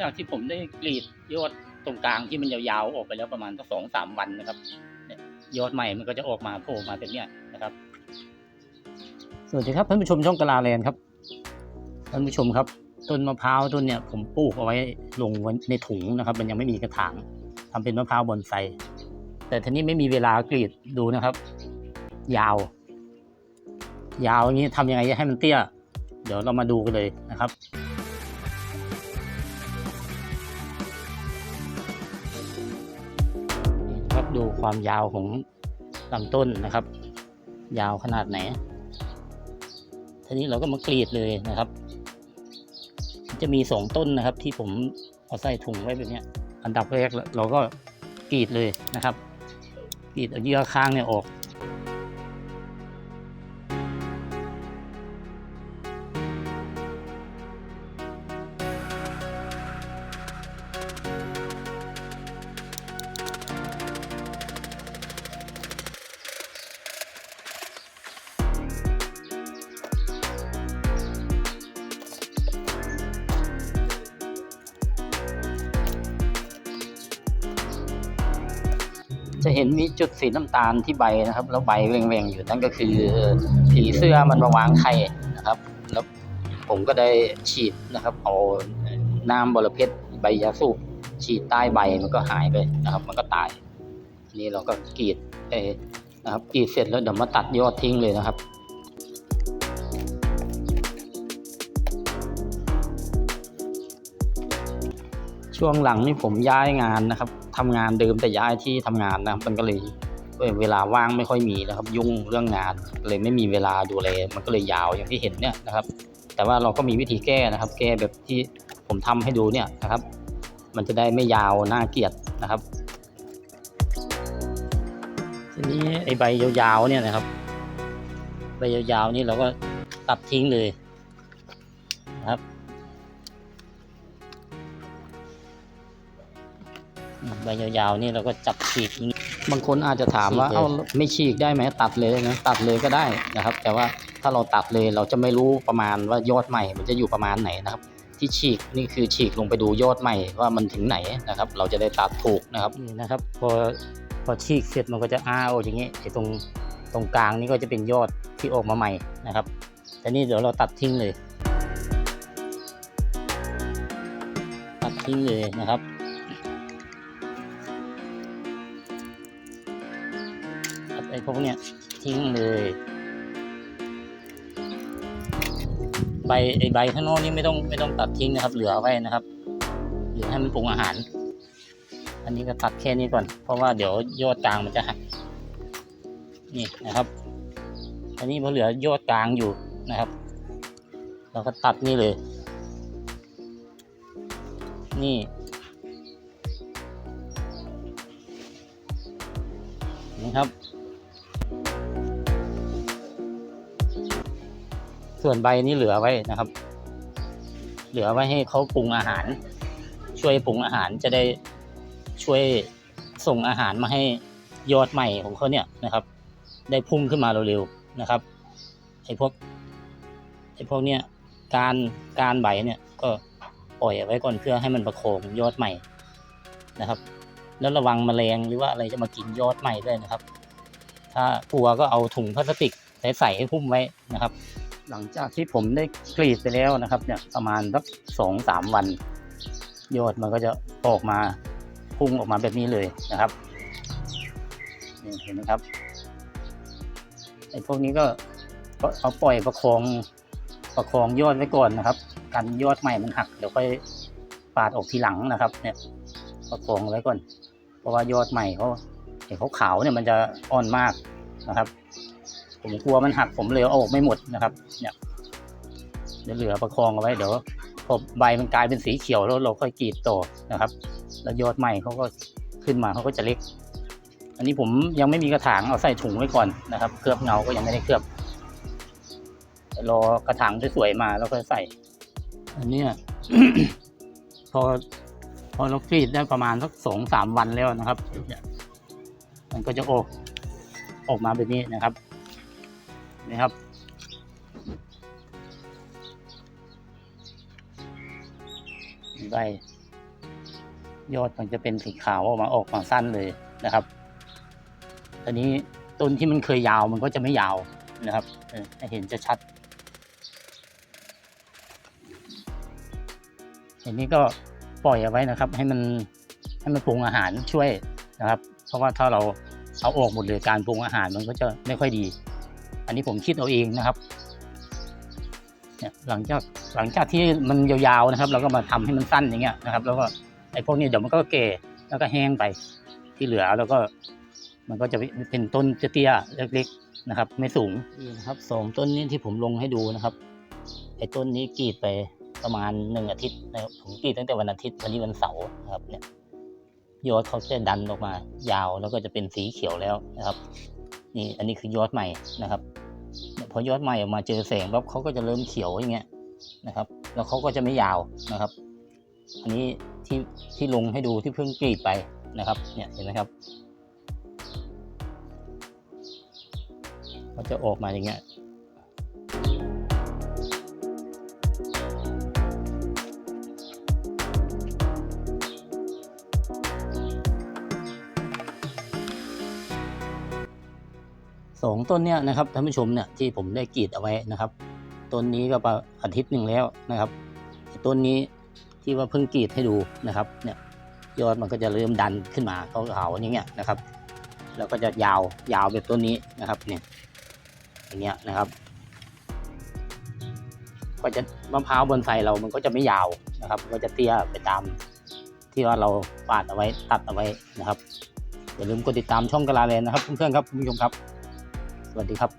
จากที่ผมได้กรีดยอดตรงกลางที่มันยาวๆออกไปแล้วประมาณสักสองสามวันนะครับยอดใหม่มันก็จะออกมาโผล่มาเป็นเนี้ยนะครับ สวัสดีครับท่านผู้ชมช่องกะลาแลนด์ครับท่านผู้ชมครับ ต้นมะพร้าวต้นเนี่ยผมปลูกเอาไว้ลงในถุงนะครับ มันยังไม่มีกระถางทำเป็นมะพร้าวบอนไซแต่ทีนี้ไม่มีเวลากรีดดูนะครับ ยาว ยาวอย่างนี้ทำยังไงให้มันเตี้ย เดี๋ยวเรามาดูกันเลยนะครับ ดูความยาวของลำต้นนะครับ ยาวขนาดไหน ทีนี้เราก็มากรีดเลยนะครับ จะมีสองต้นนะครับ ที่ผมเอาใส่ถุงไว้แบบนี้อันดับแรกเราก็กรีดเลยนะครับกรีดเอาเยื่อข้างเนี่ยออก จะเห็นมีจุดสีน้ำตาลที่ใบนะครับ แล้วใบแหวงๆอยู่นั่นก็คือผีเสื้อมันมาวางไข่นะครับ แล้วผมก็ได้ฉีดนะครับ เอาน้ำบรเพชรใบยาสูบฉีดใต้ใบมันก็หายไปนะครับ มันก็ตายนี้เราก็กรีดเอนะครับกรีดเสร็จแล้วเดี๋ยวมาตัดยอดทิ้งเลยนะครับช่วงหลังนี่ผมย้ายงานนะครับ ทำงานเดิมแต่ย้ายที่ทำงานนะครับมันก็เลยเวลาว่างไม่ค่อยมีนะครับ ยุ่งเรื่องงานเลยไม่มีเวลาดูแลมันก็เลยยาวอย่างที่เห็นเนี่ยนะครับ แต่ว่าเราก็มีวิธีแก้นะครับ แก้แบบที่ผมทำให้ดูเนี่ยนะครับ มันจะได้ไม่ยาวน่าเกลียดนะครับ ทีนี้ไอ้ใบยาวๆเนี่ยนะครับ ใบยาวๆนี่เราก็ตัดทิ้งเลยนะครับ ใบยาวๆนี่เราก็จับฉีกอย่างนี้บางคนอาจจะถามว่าฉีกเลยเอ้าไม่ฉีกได้ไหมตัดเลยนะตัดเลยก็ได้นะครับ แต่ว่าถ้าเราตัดเลยเราจะไม่รู้ประมาณว่ายอดใหม่มันจะอยู่ประมาณไหนนะครับ ที่ฉีกนี่คือฉีกลงไปดูยอดใหม่ว่ามันถึงไหนนะครับ เราจะได้ตัดถูกนะครับนี่นะครับ พอพอฉีกเสร็จมันก็จะอ้าวอย่างเงี้ยไอ้ตรงตรงกลางนี่ก็จะเป็นยอดที่ออกมาใหม่นะครับ แต่นี่เดี๋ยวเราตัดทิ้งเลย ตัดทิ้งเลยนะครับ ไอ้พวกเนี้ยทิ้งเลย ใบไอ้ใบข้างนอกนี่ไม่ต้องไม่ต้องตัดทิ้งนะครับ เหลือไว้นะครับเหลือให้มันปรุงอาหาร อันนี้ก็ตัดแค่นี้ก่อน เพราะว่าเดี๋ยวยอดกลางมันจะหักนี่นะครับ อันนี้พอเหลือยอดกลางอยู่นะครับ เราก็ตัดนี่เลย นี่นี่ครับ ส่วนใบนี้เหลือไว้นะครับ เหลือไว้ให้เขาปรุงอาหาร ช่วยปรุงอาหารจะได้ช่วยส่งอาหารมาให้ยอดใหม่ของเขาเนี่ยนะครับ ได้พุ่งขึ้นมาเร็วๆนะครับไอ้พวกไอ้พวกเนี้ยการการใบเนี่ยก็ปล่อยไว้ก่อนเพื่อให้มันประโคงยอดใหม่นะครับ แล้วระวังแมลงหรือว่าอะไรจะมากินยอดใหม่ด้วยนะครับ ถ้ากลัวก็เอาถุงพลาสติกใส่ใส่ให้หุ้มไว้นะครับ หลังจากที่ผมได้กรีดไปแล้วนะครับ เนี่ยประมาณสักสองสามวัน ยอดมันก็จะออกมาพุ่งออกมาแบบนี้เลยนะครับนี่เห็นไหมครับไอ้พวกนี้ก็เอาปล่อยประคองประคองยอดไว้ก่อนนะครับกันยอดใหม่มันหักเดี๋ยวค่อยปาดออกทีหลังนะครับ เนี่ย ประคองไว้ก่อน เพราะว่ายอดใหม่เขาเห็นเขาขาวเนี่ยมันจะอ่อนมากนะครับ ผมกลัวมันหักผมเลยเอาออกไม่หมดนะครับ เนี่ยเดี๋ยวเหลือประคองเอาไว้เดี๋ยวพอใบมันกลายเป็นสีเขียวแล้วเราค่อยกรีดต่อนะครับ แล้วยอดใหม่เขาก็ขึ้นมาเขาก็จะเล็ก อันนี้ผมยังไม่มีกระถางเอาใส่ถุงไว้ก่อนนะครับ เคลือบเงาก็ยังไม่ได้เคลือบรอกระถางสวยๆมาแล้วค่อยใส่ อันนี้พอพอเรากรีดได้ประมาณสักสองสามวันแล้วนะครับเนี่ยมันก็จะออกออกมาแบบนี้นะครับ นี่ครับ ใบยอดมันจะเป็นสีขาวออกมาออกมาสั้นเลยนะครับอันนี้ต้นที่มันเคยยาวมันก็จะไม่ยาวนะครับเออให้เห็นจะชัดอันนี้ก็ปล่อยเอาไว้นะครับ ให้มันให้มันปรุงอาหารช่วยนะครับ เพราะว่าถ้าเราเอาออกหมดเลยการปรุงอาหารมันก็จะไม่ค่อยดี อันนี้ผมคิดเอาเองนะครับเนี่ยหลังจากหลังจากที่มันยาวๆนะครับ เราก็มาทำให้มันสั้นอย่างเงี้ยนะครับ แล้วก็ไอ้พวกนี้เดี๋ยวมันก็เก่แล้วก็แห้งไปที่เหลือแล้วก็ มันก็จะเป็นต้นเตี้ยๆเล็ก ๆนะครับ ไม่สูงนี่นะครับสองต้นนี้ที่ผมลงให้ดูนะครับไอ้ต้นนี้กรีดไปประมาณหนึ่งอาทิตย์นะครับผมกรีดตั้งแต่วันอาทิตย์วันนี้วันเสาร์นะครับเนี่ยยอดเขาจะดันออกมา ยาวแล้วก็จะเป็นสีเขียวแล้วนะครับ นี่อันนี้คือยอดใหม่นะครับพอยอดใหม่ออกมาเจอแสงปั๊บเขาก็จะเริ่มเขียวอย่างเงี้ยนะครับ แล้วเขาก็จะไม่ยาวนะครับ อันนี้ที่ที่ลงให้ดูที่เพิ่งกรีดไปนะครับ เนี่ยเห็นไหมครับเขาจะออกมาอย่างเงี้ย สองต้นเนี่ยนะครับท่านผู้ชมเนี่ยที่ผมได้กรีดเอาไว้นะครับต้นนี้ก็ประอาทิตย์หนึ่งแล้วนะครับต้นนี้ที่ว่าเพิ่งกรีดให้ดูนะครับเนี่ยยอดมันก็จะเริ่มดันขึ้นมาเขาเขาอย่างเงี้ยนะครับแล้วก็จะยาวยาวแบบต้นนี้นะครับเนี่ยอย่างเงี้ยนะครับก็จะมะพร้าวบนไฟเรามันก็จะไม่ยาวนะครับมันก็จะเตี้ยไปตามที่ว่าเราปาดเอาไว้ตัดเอาไว้นะครับอย่าลืมกดติดตามช่องกะลาแลนนะครับเพื่อนๆครับคุณผู้ชมครับ วัสดีครับ